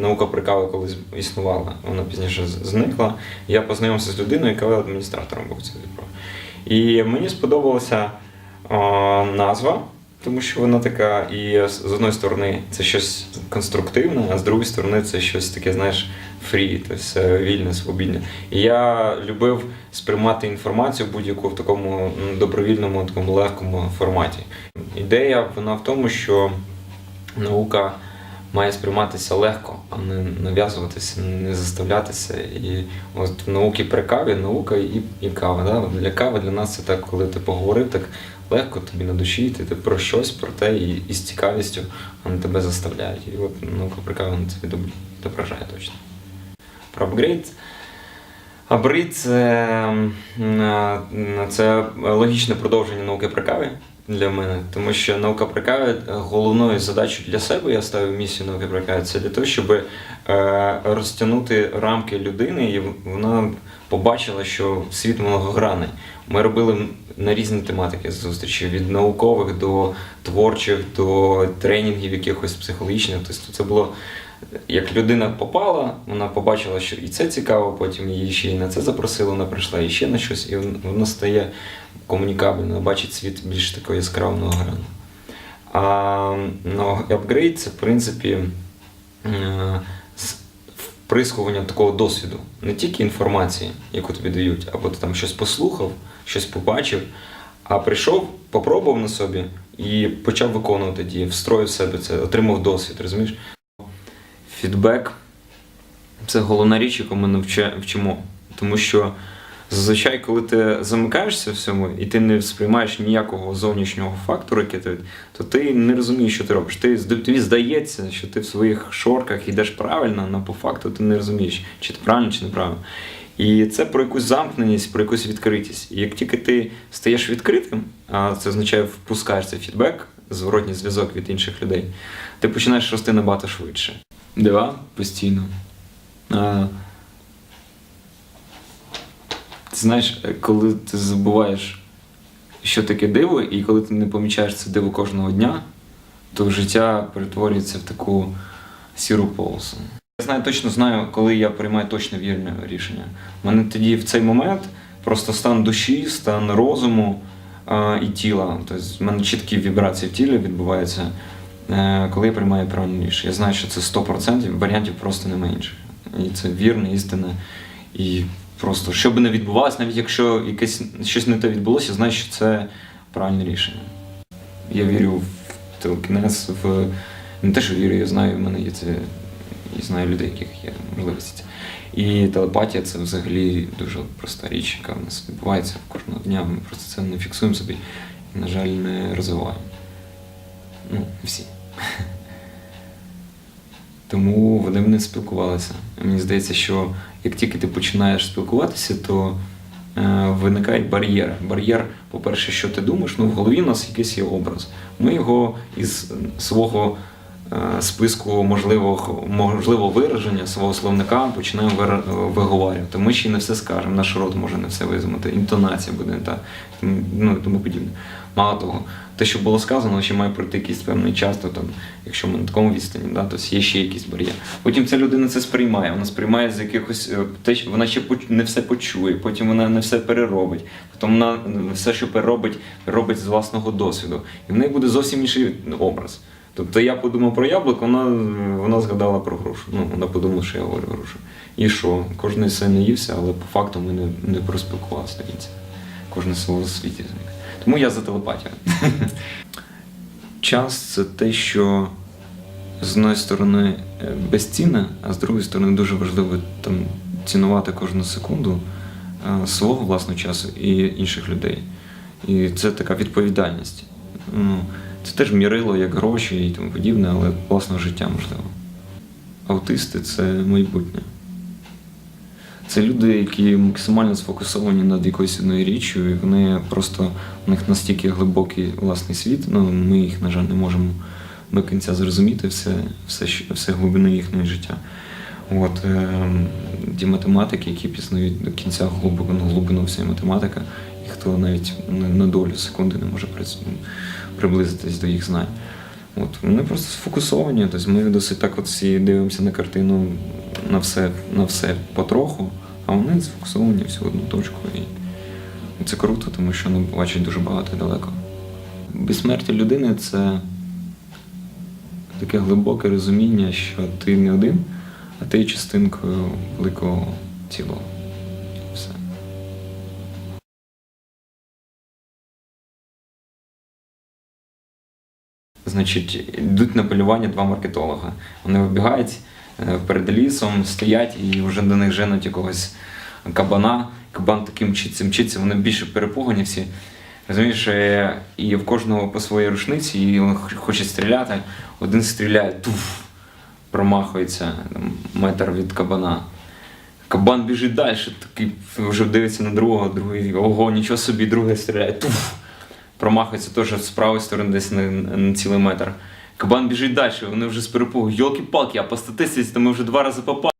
Наука про каву колись існувала, вона пізніше зникла. Я познайомився з людиною, яка адміністратором був цього. І мені сподобалася а, назва, тому що вона така, і з одної сторони це щось конструктивне, а з другої сторони це щось таке, знаєш, фрі, все вільне, свобідне. І я любив сприймати інформацію будь-яку в такому добровільному, такому легкому форматі. Ідея вона в тому, що наука має сприйматися легко, а не нав'язуватися, не заставлятися. І от в науці при каві наука і, і кава. Да? Для кави для нас це так, коли ти поговорив, так легко тобі на душі, ти, ти про щось, про те, і, і з цікавістю вони тебе заставляють. І от наука на це відоб- відображає точно. Про апгрейд. Апгрейд це, це логічне продовження науки при каві для мене, тому що наука при каві е, головною задачею для себе я ставив місію науки при каві, це для того, щоб е, розтягнути рамки людини, і вона побачила, що світ многогранний. Ми робили на різні тематики зустрічі від наукових до творчих, до тренінгів якихось психологічних. Тобто це було як людина попала, вона побачила, що і це цікаво, потім її ще й на це запросили, вона прийшла і ще на щось, і вона стає комунікабельною, бачить світ більш такого яскравого грану. А ну, апгрейд це, в принципі, е, такого досвіду, не тільки інформації, яку тобі дають, або ти там щось послухав, щось побачив, а прийшов, попробував на собі і почав виконувати дії, встроїв себе це, отримав досвід, розумієш? Фідбек це головна річ, яку ми навчимо. Тому що зазвичай, коли ти замикаєшся в цьому і ти не сприймаєш ніякого зовнішнього фактору, який ти, то ти не розумієш, що ти робиш. Ти, тобі здається, що ти в своїх шорках йдеш правильно, але по факту ти не розумієш, чи ти правильно, чи неправильно. І це про якусь замкненість, про якусь відкритість. І як тільки ти стаєш відкритим, а це означає впускаєш цей фідбек, зворотній зв'язок від інших людей, ти починаєш рости набагато швидше. Дива постійно. Знаєш, коли ти забуваєш, що таке диво, і коли ти не помічаєш це диво кожного дня, то життя перетворюється в таку сіру полосу. Я знаю, точно знаю, коли я приймаю точно вірне рішення. У мене тоді в цей момент просто стан душі, стан розуму а, і тіла. Тобто в мене чіткі вібрації в тілі відбуваються, е, коли я приймаю правильне рішення. Я знаю, що це 100%, варіантів просто немає інших. І це вірне, істинне. І просто, що би не відбувалося, навіть якщо якесь щось не те відбулося, знаю, що це правильне рішення. Я вірю в телекінез, в не те, що вірю, я знаю, в мене є це і знаю людей, яких є можливості. І телепатія це взагалі дуже проста річ, яка в нас відбувається кожного дня. Ми просто це не фіксуємо собі і, на жаль, не розвиваємо. Ну, всі. Тому вони не спілкувалися. Мені здається, що як тільки ти починаєш спілкуватися, то е, виникає бар'єр. Бар'єр, по-перше, що ти думаєш, ну в голові у нас якийсь є образ. Ми його із свого е, списку можливого, можливого вираження, свого словника починаємо вира- виговарювати. Ми ще не все скажемо, наш рот може не все визмати, інтонація буде не та, ну тому подібне. Мало того, те, що було сказано, ще має пройти якийсь певний час, то там, якщо ми на такому відстані, да, то є ще якийсь бар'єр. Потім ця людина це сприймає, вона сприймає з якихось е, те, що вона ще не все почує, потім вона не все переробить, потім вона е, все, що переробить, робить з власного досвіду. І в неї буде зовсім інший образ. Тобто я подумав про яблуко, вона, вона згадала про грушу. Ну, вона подумала, що я говорю грушу. І що? Кожен все не ївся, але по факту ми не, не проспілкувалися до кінця. Кожен свого світі зміг. Тому я за телепатію. Час це те, що з одної сторони е, безцінне, а з другої сторони дуже важливо там, цінувати кожну секунду е, свого власного часу і інших людей. І це така відповідальність. Ну, це теж мірило як гроші і тому подібне, але власного життя можливо. Аутисти це майбутнє. Це люди, які максимально сфокусовані над якоюсь одною річчю, і вони просто у них настільки глибокий власний світ. Ну ми їх, на жаль, не можемо до кінця зрозуміти все, все, все глибини їхнього життя. От, е, ті математики, які пізнають до кінця глибину, глибину всієї математики, і хто навіть на, на долю секунди не може приблизитись до їх знань. От, вони просто сфокусовані. Тобто ми досить так от всі дивимося на картину на все, на все потроху, а вони сфокусовані всю одну точку. І це круто, тому що вони бачать дуже багато і далеко. Безсмертя людини це таке глибоке розуміння, що ти не один, а ти є частинкою великого цілого. Значить, йдуть на полювання два маркетолога. Вони вибігають перед лісом, стоять і вже до них женуть якогось кабана. Кабан таким мчиться, мчиться, вони більше перепугані всі. Розумієш, е, і в кожного по своїй рушниці, і він хоче стріляти. Один стріляє, туф, промахується метр від кабана. Кабан біжить далі, такий вже дивиться на другого, другий, ого, нічого собі, другий стріляє, туф, промахується теж з правої сторони десь на, на цілий метр. Кабан біжить далі, вони вже з перепугу, йолки-палки, а по статистиці то ми вже два рази попали.